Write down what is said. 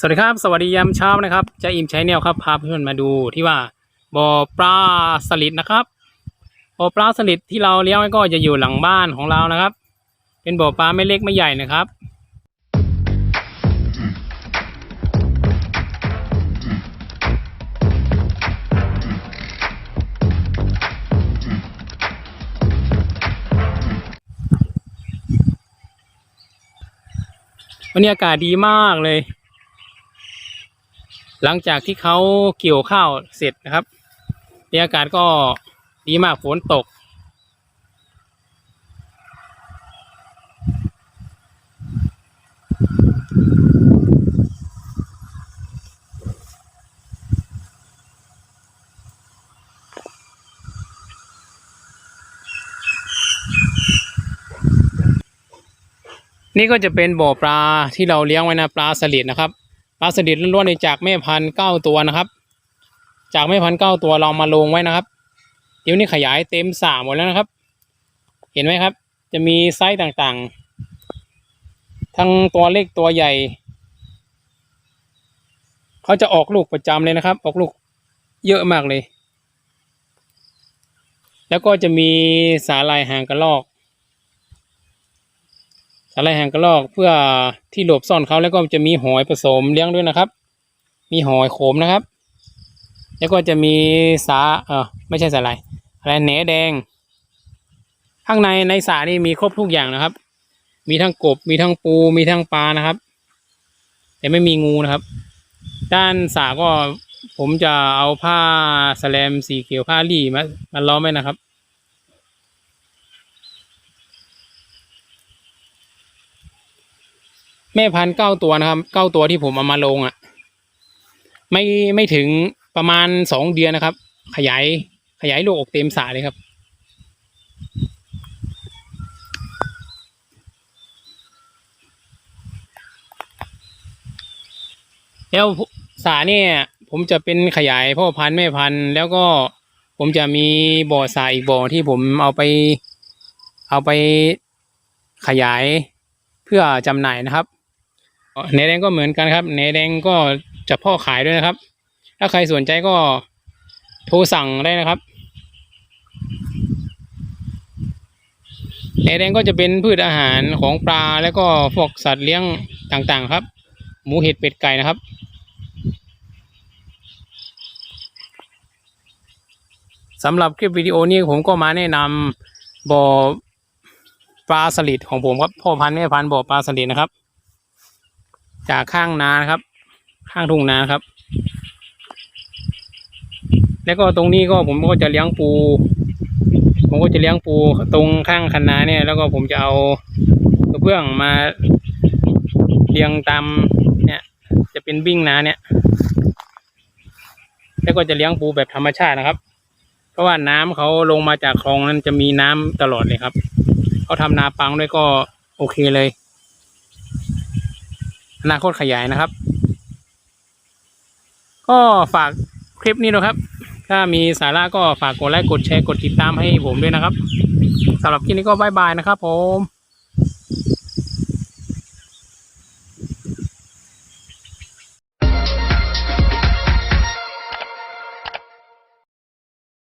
สวัสดีครับ สวัสดียามเช้านะครับจะอิมใช้แนวครับพาเพื่อนมาดูที่ว่าบ่อปลาสลิดนะครับบ่อปลาสลิดที่เราเลี้ยงไว้ก็จะอยู่หลังบ้านของเรานะครับ เป็นบ่อปลาไม่เล็กไม่ใหญ่นะครับ วันนี้อากาศดีมากเลย หลังจากที่เขาเกี่ยวข้าวเสร็จนะครับบรรยากาศก็ดีมากฝนตก นี่ก็จะเป็นบ่อปลาที่เราเลี้ยงไว้นะปลาสลิดนะครับ ปลาสลิดล้วนๆจากแม่พันธุ์เก้าตัวนะครับ จากแม่พันธุ์เก้าตัวเรามาลงไว้นะครับ เดี๋ยวนี้ขยายเต็มสระหมดแล้วนะครับ เห็นไหมครับ จะมีไซส์ต่างๆ ทั้งตัวเล็กตัวใหญ่ เขาจะออกลูกประจำเลยนะครับ ออกลูกเยอะมากเลย แล้วก็จะมีสาลายหางกระรอก สาลายหางกระรอกเพื่อที่หลบซ่อนเขาแล้วก็จะมีหอยผสมเลี้ยงด้วยนะครับ มีหอยโขมนะครับ แล้วก็จะมีสาเออไม่ใช่สาลายอะไรแหนแดง ข้างในในสานี่มีครบทุกอย่างนะครับ มีทั้งกบมีทั้งปูมีทั้งปลานะครับ แต่ไม่มีงูนะครับ ด้านสาก็ผมจะเอาผ้าแสแลมสีเขียวผ้าลี่มามาล้อมไว้นะครับ แม่พันธุ์เก้าตัวนะครับเก้าตัวที่ผมเอามาลงอะ ไม่ไม่ถึงประมาณสองเดือนนะครับ ขยายขยายลูกออกเต็มสาเลยครับ แล้วสาเนี่ยผมจะเป็นขยายพ่อพันธุ์แม่พันธุ์แล้วก็ผมจะมีบ่อสาอีกบ่อที่ผมเอาไป เอาไปขยายเพื่อจำหน่ายนะครับ เนแดงก็เหมือนกันครับเนแดงก็จะพ่อขายด้วยนะครับ ถ้าใครสนใจก็โทรสั่งได้นะครับเนแดงก็จะเป็นพืชอาหารของปลาแล้วก็พวกสัตว์เลี้ยงต่างๆ ครับ หมูเห็ดเป็ดไก่นะครับสำหรับคลิปวิดีโอนี้ผมก็มาแนะนำบ่อปลาสลิดของผมครับพ่อพันธุ์แม่พันธุ์บ่อปลาสลิดนะครับ จากข้างนานครับ ข้างทุ่งนาครับ แล้วก็ตรงนี้ก็ผมก็จะเลี้ยงปู ผมก็จะเลี้ยงปูตรงข้างคันนาเนี่ย แล้วก็ผมจะเอากระเบื้องมาเรียงตามเนี่ย จะเป็นบิ้งนาเนี่ย แล้วก็จะเลี้ยงปูแบบธรรมชาตินะครับ เพราะว่าน้ำเขาลงมาจากคลองนั้นจะมีน้ำตลอดเลยครับเขาทำนาปังด้วยก็โอเคเลย อนาคตขยายนะครับ ก็ฝากคลิปนี้นะครับ ถ้ามีสาระก็ฝากกดไลค์กดแชร์กดติดตามให้ผมด้วยนะครับสำหรับคลิปนี้ก็บายบายนะครับผม